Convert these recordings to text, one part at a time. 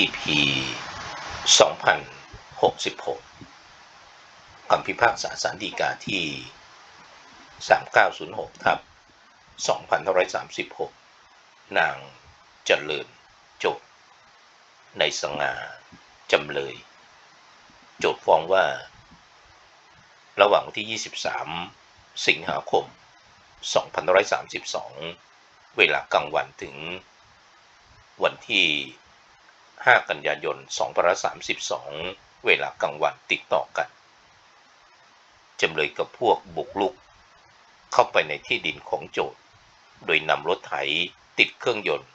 EP 2066คำพิพากษาสารดีกาที่ 3906ทับ2536 นางเจริญโจทย์ในสง่าจำเลย โจทย์ฟ้องว่า ระหว่างวันที่ 23 สิงหาคม 2532 เวลากลางวันถึงวันที่ 5 กันยายน 2532 เวลากลางวันติดต่อกัน จำเลยกับพวกบุกลุก เข้าไปในที่ดินของโจทย์ โดยนำรถไถติดเครื่องยนต์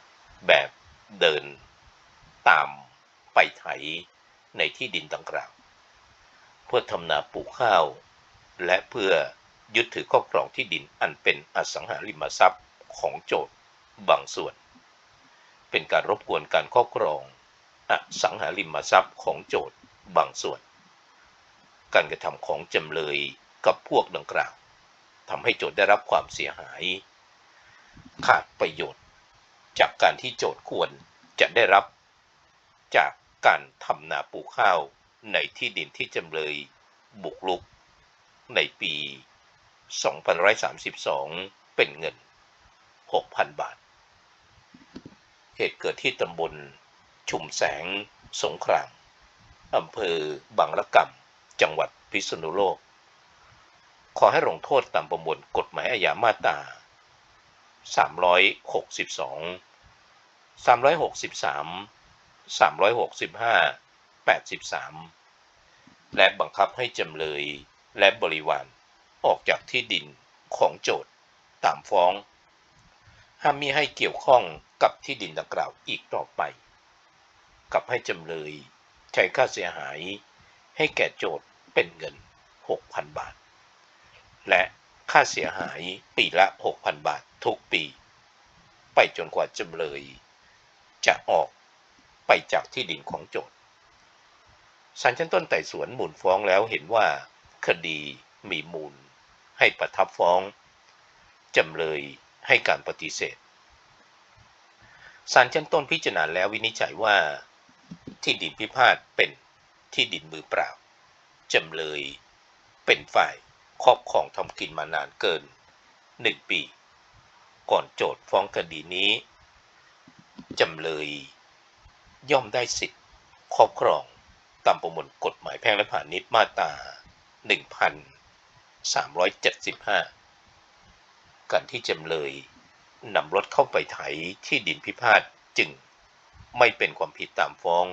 แบบเดิน ตามไปไถในที่ดินดังกล่าวเพื่อทำนาปลูกข้าว และเพื่อยึดถือครอบครองที่ดินอันเป็นอสังหาริมทรัพย์ของโจทย์บางส่วน เป็นการรบกวนการครอบครอง อสังหาริมทรัพย์ของโจทย์บางส่วน การกระทำของจำเลยกับพวกดังกล่าวทำให้โจทย์ได้รับความเสียหาย ขาดประโยชน์ จากการที่โจทย์ควรจะได้รับ จากการทำนาปลูกข้าวในที่ดินที่จำเลยบุกลุก ในปี2132 เป็นเงิน 6,000 บาท เหตุเกิดที่ตำบล ชุมแสงสงครามอำเภอบางละกำจังหวัดพิษณุโลก ขอให้ลงโทษตามประมวลกฎหมายอาญามาตรา 362 363 365 83 และบังคับให้จำเลยและบริวารออกจากที่ดินของโจทย์ตามฟ้อง ห้ามมิให้เกี่ยวข้องกับที่ดินดังกล่าวอีกต่อไป กับให้จำเลยใช้ค่าเสียหายให้แก่โจทย์เป็นเงิน 6,000 บาท และค่าเสียหายปีละ 6,000 บาททุกปี ไปจนกว่าจำเลย จะออกไปจากที่ดินของโจทย์ศาลชั้นต้นไต่สวนมูลฟ้องแล้วเห็นว่าคดีมีมูล ให้ประทับฟ้อง จำเลยให้การปฏิเสธศาลชั้นต้นพิจารณาแล้ววินิจฉัยว่า ที่ดินพิพาทเป็นที่ดินมือเปล่าจำเลยเป็นฝ่ายครอบครองทำกินมานานเกินหนึ่งปี ก่อนโจทย์ฟ้องคดีนี้จำเลยย่อมได้สิทธิ์ครอบครองตามประมวลกฎหมายแพ่งและพาณิชย์มาตรา 1375 การที่จำเลยนำรถเข้าไปไถที่ดินพิพาทจึงไม่เป็นความผิดตามฟ้อง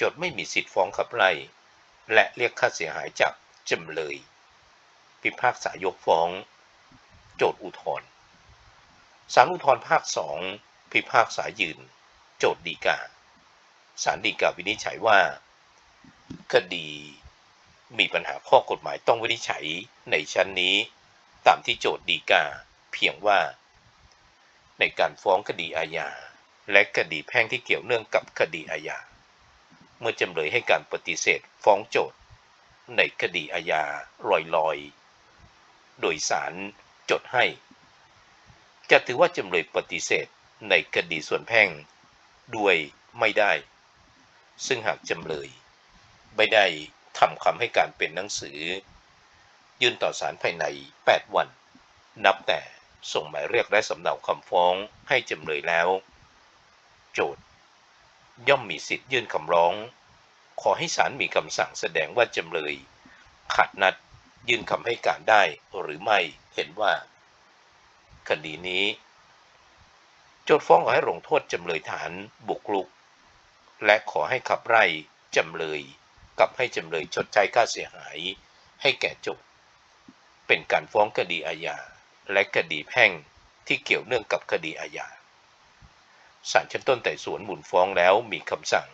จทย์ไม่มีสิทธิ์ฟ้องขับไล่ และเรียกค่าเสียหายจากจำเลย พิพากษายกฟ้อง โจทอุทธรณ์ศาลอุทธรณ์ภาคสองพิพากษายืน โจทย์ดีกาศาลฎีกาวินิจฉัยว่า คดีมีปัญหาข้อกฎหมายต้องวินิจฉัยในชั้นนี้ ตามที่โจทย์ดีกาเพียงว่า ในการฟ้องคดีอาญาและคดีแพ่งที่เกี่ยวเนื่องกับคดีอาญา เมื่อจำเลยให้การปฏิเสธฟ้องโจทย์ ในคดีอาญาลอยๆ โดยสารจดให้ จะถือว่าจำเลยปฏิเสธในคดีส่วนแพ่ง ด้วยไม่ได้ ซึ่งหากจำเลย ไม่ได้ทำคำให้การเป็นหนังสือ ยื่นต่อศาลภายใน 8 วัน นับแต่ส่งหมายเรียกและสำเนาคำฟ้องให้จำเลยแล้ว โจทย์ ย่อมมีสิทธิ์ยื่นคำร้อง ขอให้ศาลมีคำสั่งแสดงว่าจำเลย ขัดนัดยื่นคำให้การได้หรือไม่เห็นว่า คดีนี้ โจทฟ้องขอให้ลงโทษจำเลยฐานบุกรุก และขอให้ขับไล่จำเลยกับให้จำเลยชดใช้ค่าเสียหาย ให้แก่โจทเป็นการฟ้องคดีอาญาและคดีแพ่งที่เกี่ยวเนื่องกับคดีอาญา ศาลชั้นต้นไต่สวนมูลฟ้องแล้วมีคำสั่ง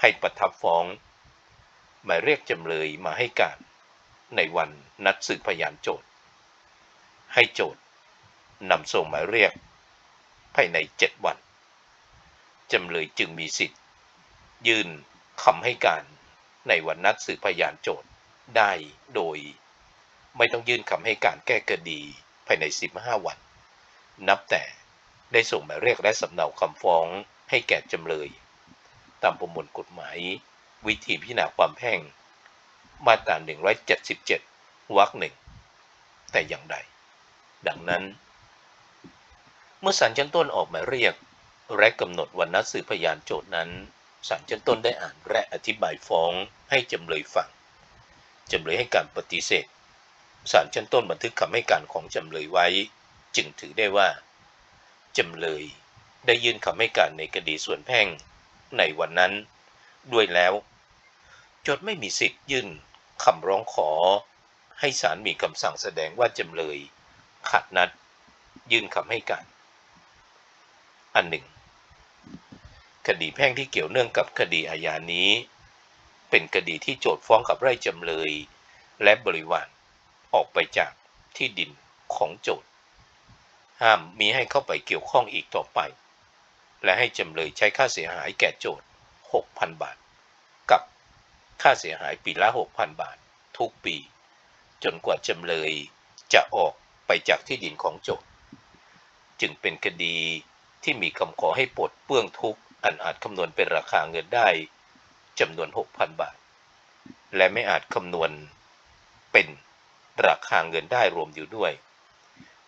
ให้ประทับฟ้อง หมายเรียกจำเลยมาให้การในวันนัดสืบพยานโจทย์ ให้โจทย์นำส่งหมายเรียก ภายในเจ็ดวัน จำเลยจึงมีสิทธิ์ ยื่นคำให้การในวันนัดสืบพยานโจทย์ได้โดย ไม่ต้องยื่นคำให้การแก้คดีภายใน 15 วัน นับแต่ ได้ส่งหมายเรียกและสำเนาคำฟ้องให้แก่จำเลย ตามประมวลกฎหมาย วิธีพิจารณาความแพ่ง มาตรา 177 วรรคหนึ่ง แต่อย่างใด ดังนั้น เมื่อศาลชั้นต้นออกหมายเรียก และกำหนดวันนัดสืบพยานโจทย์นั้นศาลชั้นต้นได้อ่านและอธิบายฟ้องให้จำเลยฟัง จำเลยให้การปฏิเสธ ศาลชั้นต้นบันทึกคำให้การของจำเลยไว้ จึงถือได้ว่า จำเลยได้ยื่นคำให้การในคดีส่วนแพ่งในวันนั้น ด้วยแล้ว โจทย์ไม่มีสิทธิ์ยื่นคำร้องขอ ให้ศาลมีคำสั่งแสดงว่าจำเลยขัดนัด ยื่นคำให้การ อันหนึ่ง คดีแพ่งที่เกี่ยวเนื่องกับคดีอาญานี้ เป็นคดีที่โจทย์ฟ้องกับไร่จำเลย และบริวารออกไปจากที่ดินของโจทย์ ห้ามมีให้เข้าไปเกี่ยวข้องอีกต่อไป และให้จำเลยใช้ค่าเสียหายแก่โจทย์ 6,000 บาท กับค่าเสียหายปีละ 6,000 บาท ทุกปี จนกว่าจำเลยจะออกไปจากที่ดินของโจทย์ จึงเป็นคดีที่มีคำขอให้ปลดเปื้องทุกอันอาจคำนวณเป็นราคาเงินได้จำนวน 6,000 บาท และไม่อาจคำนวณเป็นราคาเงินได้รวมอยู่ด้วย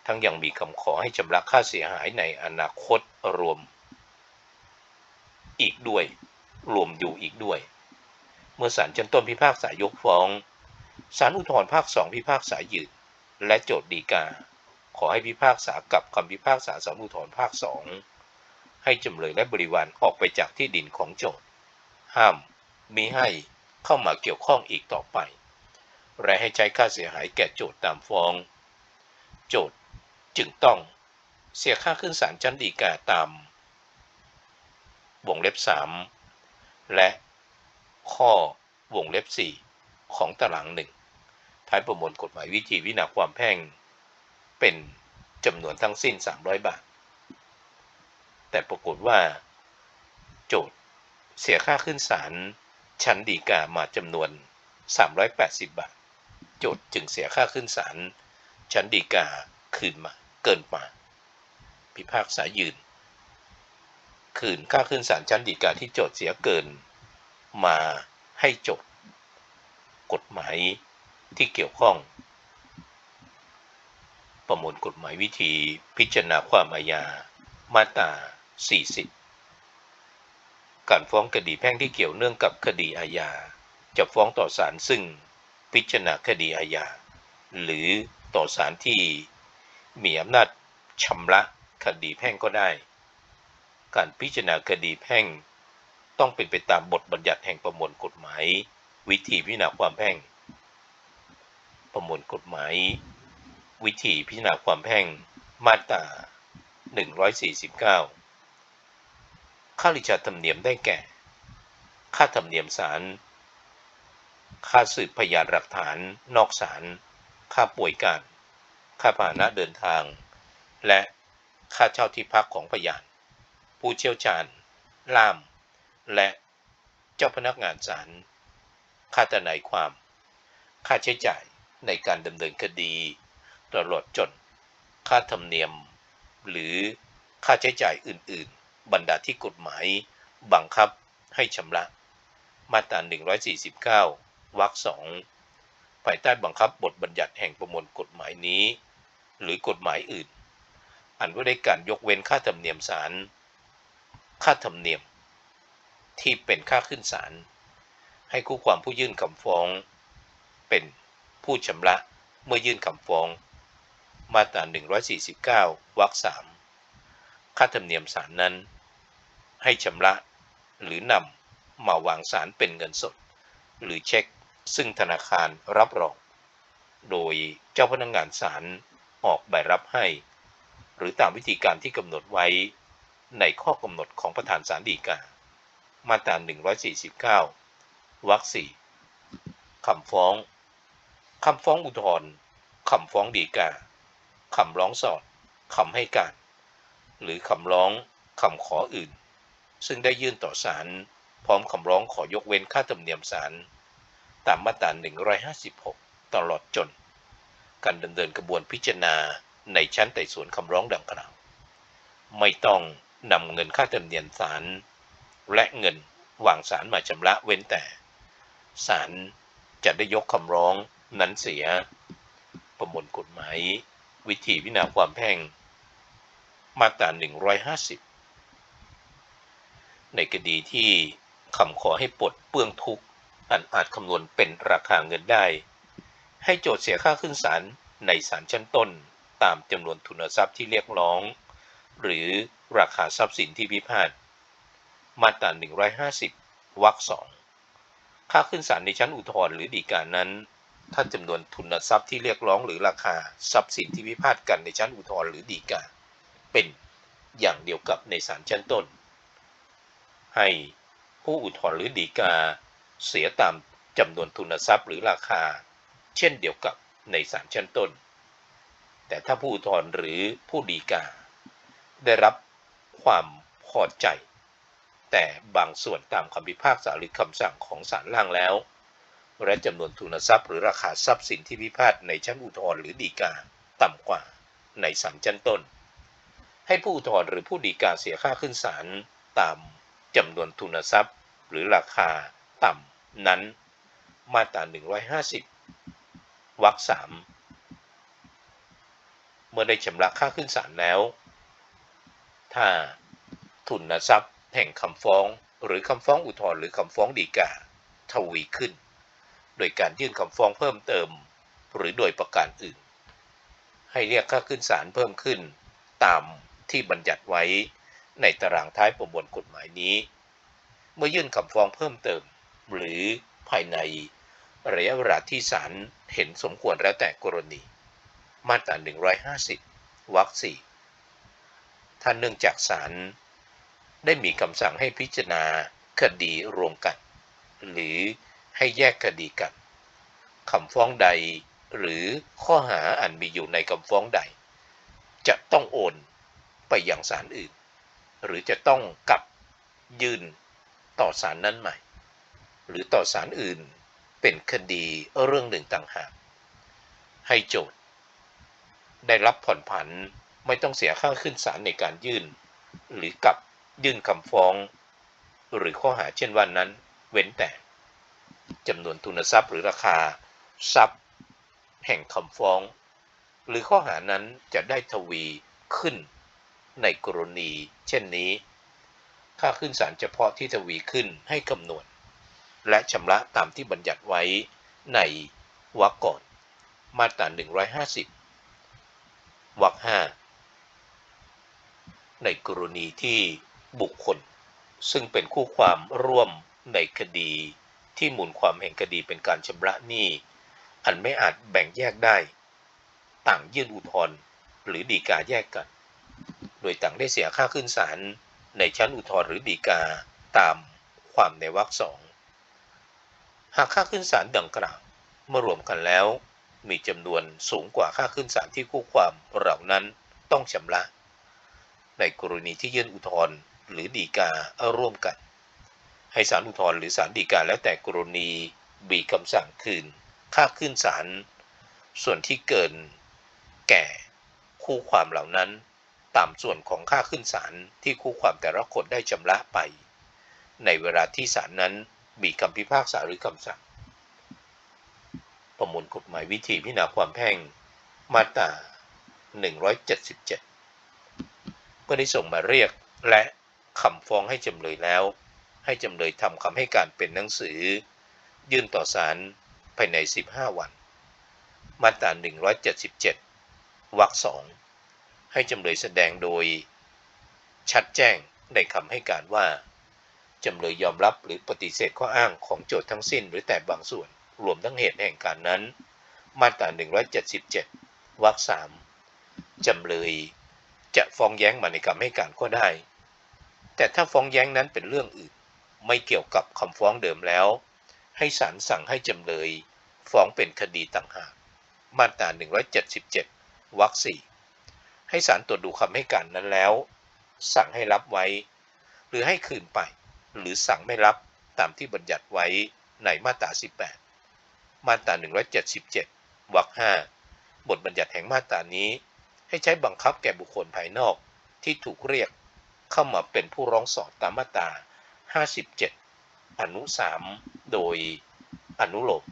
ทั้งยังมีคำขอให้ชำระค่าเสียหายในอนาคตรวมอีกด้วย รวมอยู่อีกด้วย เมื่อศาลชั้นต้นพิพากษายกฟ้องศาลอุทธรณ์ภาคสองพิพากษายืนและโจทย์ฎีกา ขอให้พิพากษากับคำพิพากษาศาลอุทธรณ์ภาคสองให้จำเลยและบริวารออกไปจากที่ดินของโจทย์ ห้ามมิให้เข้ามาเกี่ยวข้องอีกต่อไป และให้ใช้ค่าเสียหายแก่โจทย์ตามฟ้อง โจทย์ จึงต้องเสียค่าขึ้นศาลชั้นฎีกาตามวงเล็บ 3 และข้อวงเล็บ 4 ของตารางหนึ่งท้ายประมวลกฎหมายวิธีวินาความแพ่ง เป็นจำนวนทั้งสิ้น 300 บาท แต่ปรากฏว่า โจทย์เสียค่าขึ้นศาลชั้นฎีกามาจำนวน 380 บาท โจทย์จึงเสียค่าขึ้นศาลชั้นฎีกาคืนมา เกินมา พิพากษายืน คืนค่าขึ้นศาลชั้นฎีกาที่โจทย์เสียเกิน มาให้โจทย์กฎหมายที่เกี่ยวข้อง ประมวลกฎหมายวิธีพิจารณาความอาญามาตรา 40 การฟ้องคดีแพ่งที่เกี่ยวเนื่องกับคดีอาญา จะฟ้องต่อศาลซึ่งพิจารณาคดีอาญา หรือต่อศาลที่ มีอำนาจชำระคดีแพ่งก็ได้ การพิจารณาคดีแพ่ง ต้องเป็นไปตามบทบัญญัติแห่งประมวลกฎหมาย วิธีพิจารณาความแพ่ง ประมวลกฎหมาย วิธีพิจารณาความแพ่ง มาตรา 149 ค่าริชาธรรมเนียมได้แก่ ค่าธรรมเนียมศาล ค่าสืบพยานหลักฐานนอกศาล ค่าป่วยการ ค่าพาหนะเดินทาง และค่าเช่าที่พักของพยาน ผู้เชี่ยวชาญ ล่าม และเจ้าพนักงานศาล ค่าทนายความ ค่าใช้จ่ายในการดำเนินคดีตลอดจน ค่าธรรมเนียม หรือค่าใช้จ่ายอื่น ๆ บรรดาที่กฎหมาย บังคับให้ชำระ มาตรา 149 วรรคสอง ภายใต้บังคับบทบัญญัติแห่งประมวลกฎหมายนี้ หรือกฎหมายอื่น อันว่าได้การยกเว้นค่าธรรมเนียมศาลค่าธรรมเนียม ที่เป็นค่าขึ้นศาลให้คู่ความผู้ยื่นคำฟ้อง เป็นผู้ชำระเมื่อยื่นคำฟ้อง มาตรา 149 วรรคสามค่าธรรมเนียมศาลนั้น ให้ชำระหรือนำมาวางศาลเป็นเงินสด หรือเช็ค ซึ่งธนาคารรับรอง โดยเจ้าพนักงงานศาลออกใบรับให้ หรือตามวิธีการที่กำหนดไว้ในข้อกำหนดของประธานศาลฎีกา มาตรา 149 วรรคสี่คำฟ้อง คำฟ้องอุทธรณ์คำฟ้องฎีกา คำร้องสอด คำให้การ หรือคำร้อง คำขออื่น ซึ่งได้ยื่นต่อศาลพร้อมคำร้องขอยกเว้นค่าธรรมเนียมศาล ตามมาตรา 156 ตลอดจน การดำเนินกระบวนพิจารณาในชั้นไต่สวนคำร้องดังกล่าว ไม่ต้องนำเงินค่าธรรมเนียมศาลและเงินวางศาลมาชำระเว้นแต่ศาลจะได้ยกคำร้องนั้นเสีย ประมวลกฎหมายวิธีวินาความแพ่ง มาตรา 150 ในคดีที่คำขอให้ปลดเปื้องทุกข์ อันอาจคำนวณเป็นราคาเงินได้ ให้โจทย์เสียค่าขึ้นศาลในศาลชั้นต้น ตามจำนวนทุนทรัพย์ที่เรียกร้อง หรือราคาทรัพย์สินที่พิพาทมาตรา 150 วรรคสองค่าขึ้นศาลในชั้นอุทธรณ์หรือฎีกานั้น ถ้าจำนวนทุนทรัพย์ที่เรียกร้องหรือราคาทรัพย์สินที่พิพาทกันในชั้นอุทธรณ์หรือฎีกาเป็นอย่างเดียวกับในศาลชั้นต้น ให้ผู้อุทธรณ์หรือฎีกา เสียตามจำนวนทุนทรัพย์หรือราคา เช่นเดียวกับในศาลชั้นต้น แต่ถ้าผู้อุทธรหรือผู้ฎีกา ได้รับความพอใจ แต่บางส่วนตามคำพิพากษาหรือคำสั่งของศาลล่างแล้ว และจำนวนทุนทรัพย์หรือราคาทรัพย์สินที่พิพาทในชั้นอุทธรหรือฎีกาต่ำกว่าในศาลชั้นต้น ให้ผู้อุทธรหรือผู้ฎีกาเสียค่าขึ้นศาลตามจำนวนทุนทรัพย์ หรือราคาต่ำ นั้นมาตรา 150 วรรคสามเมื่อได้ชำระค่าขึ้นศาลแล้ว ถ้าทุนทรัพย์แห่งคำฟ้อง หรือคำฟ้องอุทธรณ์หรือคำฟ้องฎีกาทวีขึ้น โดยการยื่นคำฟ้องเพิ่มเติม หรือโดยประการอื่น ให้เรียกค่าขึ้นศาลเพิ่มขึ้น ตามที่บัญญัติไว้ในตารางท้ายประมวลกฎหมายนี้ เมื่อยื่นคำฟ้องเพิ่มเติม หรือภายในระยะเวลาที่ศาลเห็นสมควรแล้วแต่กรณี มาตรา 150 วรรคสี่ถ้าเนื่องจากศาลได้มีคำสั่งให้พิจารณาคดีรวมกัน หรือให้แยกคดีกันคำฟ้องใดหรือข้อหาอันมีอยู่ในคำฟ้องใด จะต้องโอนไปยังศาลอื่น หรือจะต้องกลับยื่นต่อศาลนั้นใหม่ หรือต่อศาลอื่นเป็นคดีเรื่องหนึ่งต่างหาก ให้โจทย์ ได้รับผ่อนผันไม่ต้องเสียค่าขึ้นศาลในการยื่น หรือกับยื่นคำฟ้อง หรือข้อหาเช่นว่านั้น เว้นแต่จำนวนทุนทรัพย์หรือราคา ทรัพย์ แห่งคำฟ้อง หรือข้อหานั้นจะได้ทวีขึ้นในกรณี เช่นนี้ ค่าขึ้นศาลเฉพาะที่ทวีขึ้นให้คำนวณ และชำระตามที่บัญญัติไว้ในวรรคก่อน มาตรา 150 วรรค5ในกรณีที่บุคคล ซึ่งเป็นคู่ความร่วมในคดีที่มูลความแห่งคดีเป็นการชำระหนี้ อันไม่อาจแบ่งแยกได้ ต่างยื่นอุทธรณ์หรือฎีกาแยกกัน โดยต่างได้เสียค่าขึ้นศาลในชั้นอุทธรณ์หรือฎีกาตามความในวรรคสอง หากค่าขึ้นศาลดังกล่าวเมื่อรวมกันแล้ว มีจำนวนสูงกว่าค่าขึ้นศาลที่คู่ความเหล่านั้นต้องชำระ ในกรณีที่ยื่นอุทธรณ์หรือฎีการ่วมกัน ให้ศาลอุทธรณ์หรือศาลฎีกาแล้วแต่กรณีมีคำสั่งคืน ค่าขึ้นศาลส่วนที่เกิน แก่คู่ความเหล่านั้น ตามส่วนของค่าขึ้นศาลที่คู่ความแต่ละคนได้ชำระไป ในเวลาที่ศาลนั้น มีคำพิพากษาหรือคำสั่ง ประมวลกฎหมายวิธีพิจารณาความแพ่งมาตรา 177 เมื่อได้ส่งมาเรียกและคำฟ้องให้จำเลยแล้ว ให้จำเลยทำคำให้การเป็นหนังสือ ยื่นต่อศาลภายใน 15 วัน มาตรา 177 วรรคสองให้จำเลยแสดงโดย ชัดแจ้งในคำให้การว่า จำเลยยอมรับหรือปฏิเสธข้ออ้างของโจทย์ทั้งสิ้นหรือแต่บางส่วนรวมทั้งเหตุแห่งการนั้น มาตรา 177 วรรคสามจำเลยจะฟ้องแย้งมาในคำให้การก็ได้ แต่ถ้าฟ้องแย้งนั้นเป็นเรื่องอื่น ไม่เกี่ยวกับคำฟ้องเดิมแล้ว ให้ศาลสั่งให้จำเลย ฟ้องเป็นคดีต่างหาก มาตรา 177 วรรคสี่ให้ศาลตรวจดูคำให้การนั้นแล้ว สั่งให้รับไว้ หรือให้คืนไป หรือสั่งไม่รับตามที่บัญญัติไว้ในมาตรา 18 มาตรา 177 วรรค 5 บทบัญญัติแห่งมาตรานี้ ให้ใช้บังคับแก่บุคคลภายนอกที่ถูกเรียกเข้ามาเป็นผู้ร้องสอบตามมาตรา 57 อนุสามโดยอนุโลม